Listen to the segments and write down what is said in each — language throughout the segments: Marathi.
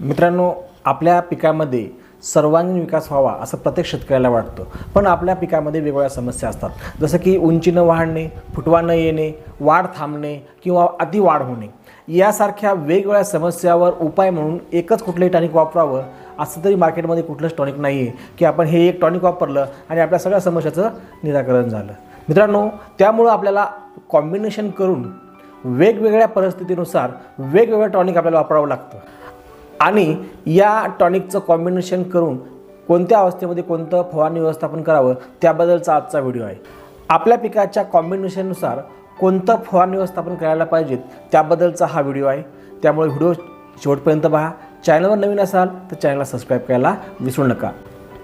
मित्रांनो आपल्या पिकामध्ये सर्वांगीण विकास व्हावा असं प्रत्येक शेतकऱ्याला वाटतं. पण आपल्या पिकामध्ये वेगवेगळ्या समस्या असतात. जसं की उंची न वाढणे फुटवा न येणे वाढ थांबणे किंवा अति वाढ होणे. यासारख्या वेगवेगळ्या समस्यावर उपाय म्हणून एकच कुठलंही टॉनिक वापरावं असं तरी मार्केटमध्ये कुठलंच टॉनिक नाही आहे की आपण हे एक टॉनिक वापरलं आणि आपल्या सगळ्या समस्याचं निराकरण झालं. मित्रांनो त्यामुळं आपल्याला कॉम्बिनेशन करून वेगवेगळ्या परिस्थितीनुसार वेगवेगळं टॉनिक आपल्याला वापरावं लागतं. आणि या टॉनिकचं कॉम्बिनेशन करून कोणत्या अवस्थेमध्ये कोणतं फवारणी व्यवस्थापन करावं त्याबद्दलचा आजचा व्हिडिओ आहे. आपल्या पिकाच्या कॉम्बिनेशननुसार कोणतं फवारणी व्यवस्थापन करायला पाहिजेत त्याबद्दलचा हा व्हिडिओ आहे. त्यामुळे व्हिडिओ शेवटपर्यंत पहा. चॅनलवर नवीन असाल तर चॅनलला सबस्क्राईब करायला विसरू नका.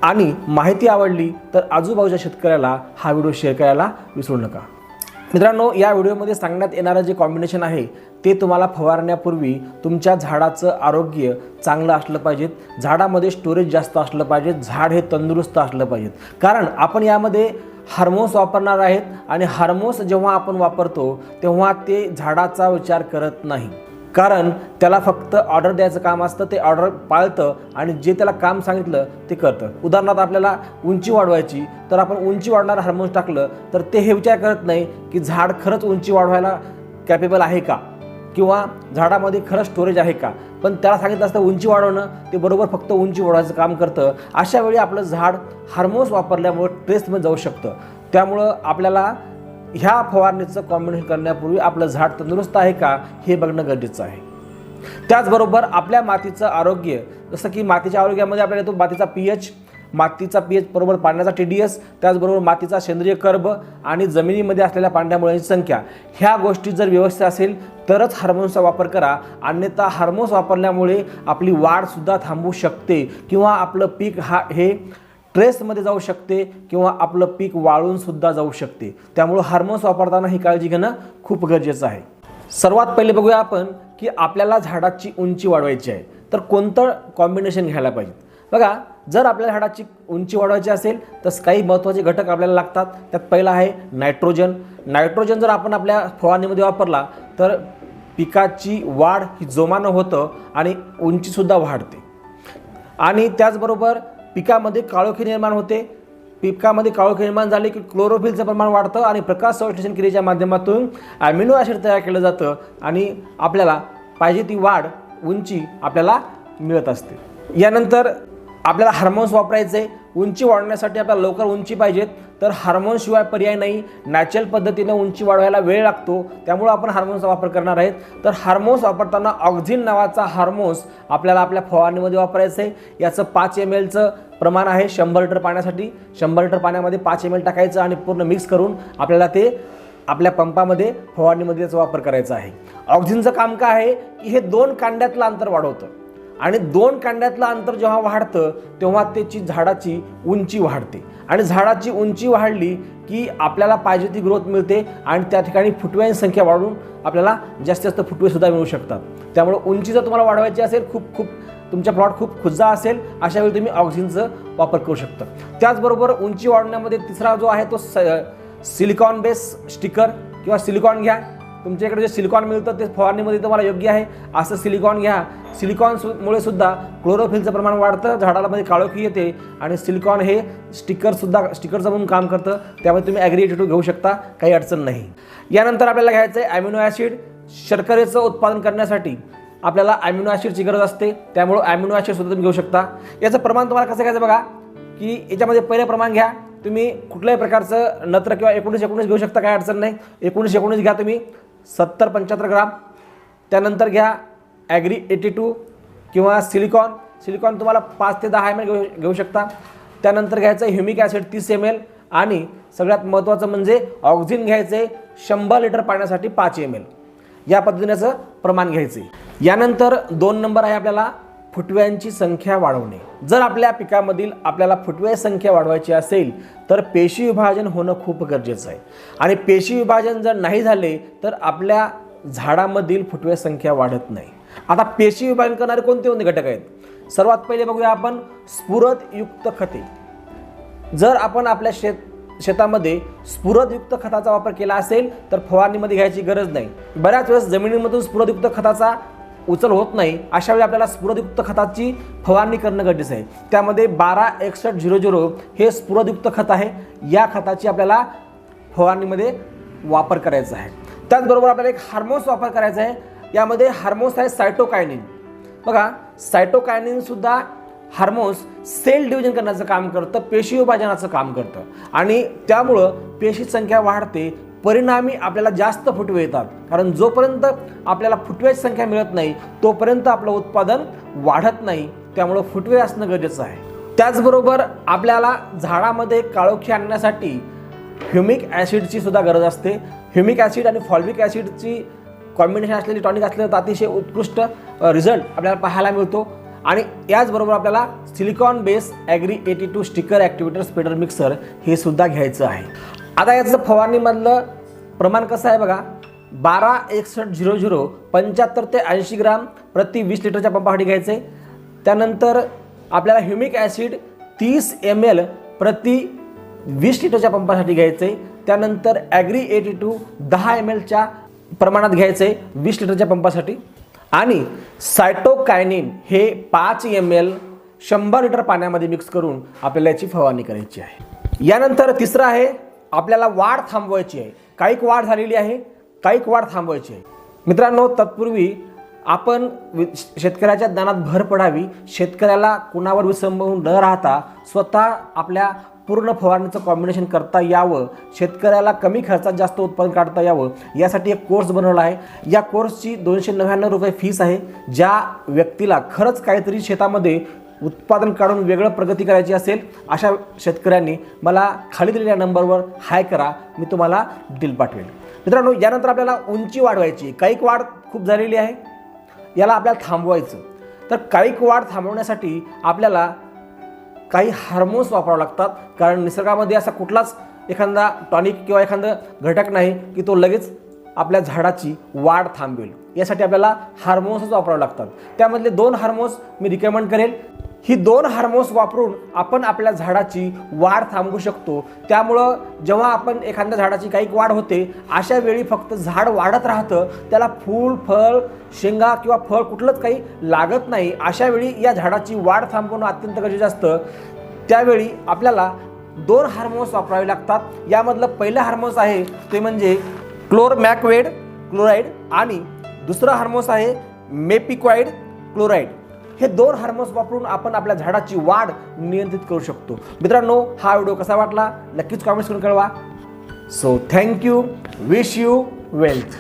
आणि माहिती आवडली तर आजूबाजूच्या शेतकऱ्याला हा व्हिडिओ शेअर करायला विसरू नका. मित्रांनो या व्हिडिओमध्ये सांगण्यात येणारं जे कॉम्बिनेशन आहे ते तुम्हाला फवारण्यापूर्वी तुमच्या झाडाचं आरोग्य चांगलं असलं पाहिजेत. झाडामध्ये स्टोरेज जास्त असलं पाहिजे झाड हे तंदुरुस्त असलं पाहिजेत. कारण आपण यामध्ये हार्मोन्स वापरणार आहेत आणि हार्मोन्स जेव्हा आपण वापरतो तेव्हा ते झाडाचा विचार करत नाही. कारण त्याला फक्त ऑर्डर द्यायचं काम असतं ते ऑर्डर पाळतं आणि जे त्याला काम सांगितलं ते करतं. उदाहरणार्थ आपल्याला उंची वाढवायची तर आपण उंची वाढणारं हार्मोन्स टाकलं तर ते हे विचार करत नाही की झाड खरंच उंची वाढवायला कॅपेबल आहे का? किंवा झाडामध्ये खरंच स्टोरेज आहे का? पण त्याला सांगितलं असतं उंची वाढवणं ते बरोबर फक्त उंची वाढवायचं काम करतं. अशा वेळी आपलं झाड हार्मोन्स वापरल्यामुळं ट्रेसमध्ये जाऊ शकतं. त्यामुळं आपल्याला ह्या फवारणीचं कॉम्बिनेशन करण्यापूर्वी आपलं झाड तंदुरुस्त आहे का हे बघणं गरजेचं आहे. त्याचबरोबर आपल्या मातीचं आरोग्य जसं की मातीच्या आरोग्यामध्ये आपल्याला येतो मातीचा पी एच मातीचा पी एच बरोबर पाण्याचा टी डी एस त्याचबरोबर मातीचा सेंद्रिय कर्ब आणि जमिनीमध्ये असलेल्या पांढऱ्या मुळांची संख्या. ह्या गोष्टी जर व्यवस्थित असेल तरच हार्मोन्सचा वापर करा. अन्यथा हार्मोन्स वापरल्यामुळे आपली वाढसुद्धा थांबू शकते किंवा आपलं पीक हा हे स्ट्रेसमध्ये जाऊ शकते किंवा आपलं पीक वाळूनसुद्धा जाऊ शकते. त्यामुळं हार्मोन्स वापरताना ही काळजी घेणं खूप गरजेचं आहे. सर्वात पहिले बघूया आपण की आपल्याला झाडाची उंची वाढवायची आहे. तर कोणतं कॉम्बिनेशन घ्यायला पाहिजे? बघा जर आपल्या झाडाची उंची वाढवायची असेल तर काही महत्त्वाचे घटक आपल्याला लागतात. त्यात पहिला आहे नायट्रोजन नायट्रोजन जर आपण आपल्या फवारणीमध्ये वापरला तर पिकाची वाढ ही जोमानं होतं आणि उंचीसुद्धा वाढते. आणि त्याचबरोबर पिकामध्ये काळोखी निर्माण होते. पिकामध्ये काळोखी निर्माण झाली की क्लोरोफिलचं प्रमाण वाढतं आणि प्रकाश संश्लेषण क्रियेच्या माध्यमातून ॲमिनो ॲसिड तयार केलं जातं आणि आपल्याला पाहिजे ती वाढ उंची आपल्याला मिळत असते. यानंतर आपल्याला हार्मोन्स वापरायचे. उंची वाढण्यासाठी आपल्याला लवकर उंची पाहिजेत. तर हार्मोन्सशिवाय पर्याय नाही. नॅचरल पद्धतीनं उंची वाढवायला वेळ लागतो. त्यामुळं आपण हार्मोन्सचा वापर करणार आहेत. तर हार्मोन्स वापरताना ऑक्झिन नावाचा हार्मोन्स आपल्याला आपल्या फवारणीमध्ये वापरायचं आहे याचं पाच एम एलचं प्रमाण आहे शंभर लिटर पाण्यासाठी. शंभर लिटर पाण्यामध्ये पाच एम एल टाकायचं आणि पूर्ण मिक्स करून आपल्याला ते आपल्या पंपामध्ये फवारणीमध्ये त्याचा वापर करायचा आहे. ऑक्झिनचं काम काय आहे? की हे दोन कांड्यातलं अंतर वाढवतं. आणि दोन कांड्यातलं अंतर जेव्हा वाढतं तेव्हा त्याची झाडाची उंची वाढते. आणि झाडाची उंची वाढली की आपल्याला पाहिजे ती ग्रोथ मिळते आणि त्या ठिकाणी फुटव्यांची संख्या वाढून आपल्याला जास्तीत जास्त फुटवेसुद्धा मिळू शकतात. त्यामुळे उंची जर तुम्हाला वाढवायची असेल खूप खूप तुमचा प्लॉट खूप खुज्जा असेल अशा वेळी तुम्ही ऑक्सिजनचं वापर करू शकता. त्याचबरोबर उंची वाढवण्यामध्ये तिसरा जो आहे तो स सिलिकॉन बेस स्टिकर किंवा सिलिकॉन घ्या. तुमच्या इकडे जे सिलिकॉन मिळतं ते फवारणीमध्ये तुम्हाला योग्य आहे. असं सिलिकॉन घ्या. सिलिकॉन सुद्धा क्लोरोफिलचं प्रमाण वाढतं झाडाला म्हणजे काळोखी येते आणि सिलिकॉन हे स्टिकरसुद्धा स्टिकरचं म्हणून काम करतं. त्यामुळे तुम्ही ॲग्रिएटिव्ह घेऊ शकता काही अडचण नाही. यानंतर आपल्याला घ्यायचं आहे ॲमिनो ॲसिड शर्करेचं उत्पादन करण्यासाठी आपल्याला ॲमिनो ॲसिडची गरज असते. त्यामुळं ॲमिनो ॲसिडसुद्धा तुम्ही घेऊ शकता. याचं प्रमाण तुम्हाला कसं घ्यायचं बघा? की याच्यामध्ये पहिलं प्रमाण घ्या. तुम्ही कुठल्याही प्रकारचं नत्र किंवा एकोणीस एकोणीस घेऊ शकता काय अडचण नाही. एकोणीस एकोणीस घ्या तुम्ही. सत्तर पंच्याहत्तर ग्राम. त्यानंतर घ्या ॲग्री एटी टू किंवा सिलिकॉन. सिलिकॉन तुम्हाला पाच ते दहा एम एल घेऊ घेऊ शकता. त्यानंतर घ्यायचं ह्युमिक ॲसिड तीस एम एल आणि सगळ्यात महत्त्वाचं म्हणजे ऑक्झिन घ्यायचं आहे शंभर लिटर पाण्यासाठी पाच एम एल या पद्धतीनेचं प्रमाण घ्यायचं यानंतर दोन नंबर आहे आपल्याला फुटव्यांची संख्या वाढवणे. जर आपल्या पिकामधील आपल्याला फुटव्या संख्या वाढवायची असेल तर पेशी विभाजन होणं खूप गरजेचं आहे. आणि पेशी विभाजन जर नाही झाले तर आपल्या झाडामधील फुटव्या संख्या वाढत नाही. आता पेशी विभाजन करणारे कोणते कोणते घटक आहेत? सर्वात पहिले बघूया आपण स्फुरदयुक्त खते. जर आपण आपल्या शेत शेतामध्ये स्फुरदयुक्त खताचा वापर केला असेल तर फवारणीमध्ये घ्यायची गरज नाही. बऱ्याच वेळेस जमिनीमधून स्फुरदयुक्त खताचा उचल होत नाही अशा वेळी आपल्याला स्फुरदयुक्त खताची फवारणी करणं गरजेचं आहे. त्यामध्ये बारा एकसष्ट झिरो झिरो हे स्फुरदयुक्त खत आहे. या खताची आपल्याला फवारणीमध्ये वापर करायचा आहे. त्याचबरोबर आपल्याला एक हार्मोन्स वापर करायचा आहे. यामध्ये हार्मोन्स आहे सायटोकायनिन. बघा सायटोकायनिनसुद्धा हार्मोन्स सेल डिव्हिजन करण्याचं काम करतं पेशी विभाजनाचं काम करतं. आणि त्यामुळं पेशी संख्या वाढते परिणामी आपल्याला जास्त फुटवे येतात. कारण जोपर्यंत आपल्याला फुटव्याची संख्या मिळत नाही तोपर्यंत आपलं उत्पादन वाढत नाही. त्यामुळं फुटवे असणं गरजेचं आहे. त्याचबरोबर आपल्याला झाडामध्ये काळोखी आणण्यासाठी ह्युमिक ॲसिडची सुद्धा गरज असते. ह्युमिक ॲसिड आणि फॉल्विक ॲसिडची कॉम्बिनेशन असलेली टॉनिक असलेलं तर अतिशय उत्कृष्ट रिझल्ट आपल्याला पाहायला मिळतो. आणि याचबरोबर आपल्याला silicon base agri eighty two sticker activator spreader mixer हे सुद्धा घ्यायचं आहे. आता याचं फवारणीमधलं प्रमाण कसं आहे बघा? बारा एकसष्ट झिरो झिरो पंच्याहत्तर ते ऐंशी ग्राम प्रति वीस लिटरच्या पंपासाठी घ्यायचे. त्यानंतर आपल्याला ह्युमिक ॲसिड तीस एम एल प्रति वीस लिटरच्या पंपासाठी घ्यायचं. आहे त्यानंतर ॲग्री एटी टू दहा एम एलच्या प्रमाणात घ्यायचं आहे वीस लिटरच्या पंपासाठी. आणि सायटोकायनिन हे पाच एम एल शंभर लिटर पाण्यामध्ये मिक्स करून आपल्याला याची फवारणी करायची आहे. यानंतर तिसरं आहे आपल्याला वाढ थांबवायची आहे. काहीक वाढ झालेली आहे काहीक वाढ थांबवायची आहे. मित्रांनो तत्पूर्वी आपण वि- शेतकऱ्याच्या ज्ञानात भर पडावी. शेतकऱ्याला कुणावर विसंबवून न राहता स्वतः आपल्या पूर्ण फवारणीचं कॉम्बिनेशन करता यावं. शेतकऱ्याला कमी खर्चात जास्त उत्पादन काढता यावं. यासाठी एक कोर्स बनवला आहे. या कोर्सची दोनशे नव्याण्णव रुपये फीस आहे ज्या व्यक्तीला खरंच काहीतरी शेतामध्ये उत्पादन काढून वेगळं प्रगती करायची असेल अशा शेतकऱ्यांनी मला खाली दिलेल्या नंबरवर हाय करा मी तुम्हाला डील पाठवेल मित्रांनो यानंतर आपल्याला उंची वाढवायची. आहे. काहीक वाढ खूप झालेली आहे. याला आपल्याला थांबवायचं. तर काहीक वाढ थांबवण्यासाठी आपल्याला काही हार्मोन्स वापरावे लागतात. कारण निसर्गामध्ये असा कुठलाच एखादा टॉनिक किंवा एखादं घटक नाही की तो लगेच आपल्या झाडाची वाढ थांबवेल. यासाठी आपल्याला हार्मोन्सच वापरावे लागतात. त्यामधले दोन हार्मोन्स मी रिकमेंड करेल. ही दोन हार्मोन्स वापरून आपण आपल्या झाडाची वाढ थांबवू शकतो. त्यामुळं जेव्हा आपण एखाद्या झाडाची काही वाढ होते अशा वेळी फक्त झाड वाढत राहतं त्याला फूल फळ शेंगा किंवा फळ कुठलंच काही लागत नाही. अशा वेळी या झाडाची वाढ थांबवणं अत्यंत गरजेचं असतं. त्यावेळी आपल्याला दोन हार्मोन्स वापरावे लागतात. यामधलं पहिलं हार्मोन्स आहे ते म्हणजे क्लोरमॅकवेड क्लोराईड आणि दुसरं हार्मोन्स आहे मेपिक्वाईड क्लोराईड हे दोन हार्मोन्स वापरून आपण आपल्या झाडाची वाढ नियंत्रित करू शकतो. मित्रांनो हा व्हिडिओ कसा वाटला? नक्कीच कॉमेंट्स करून कळवा. So thank you wish you wealth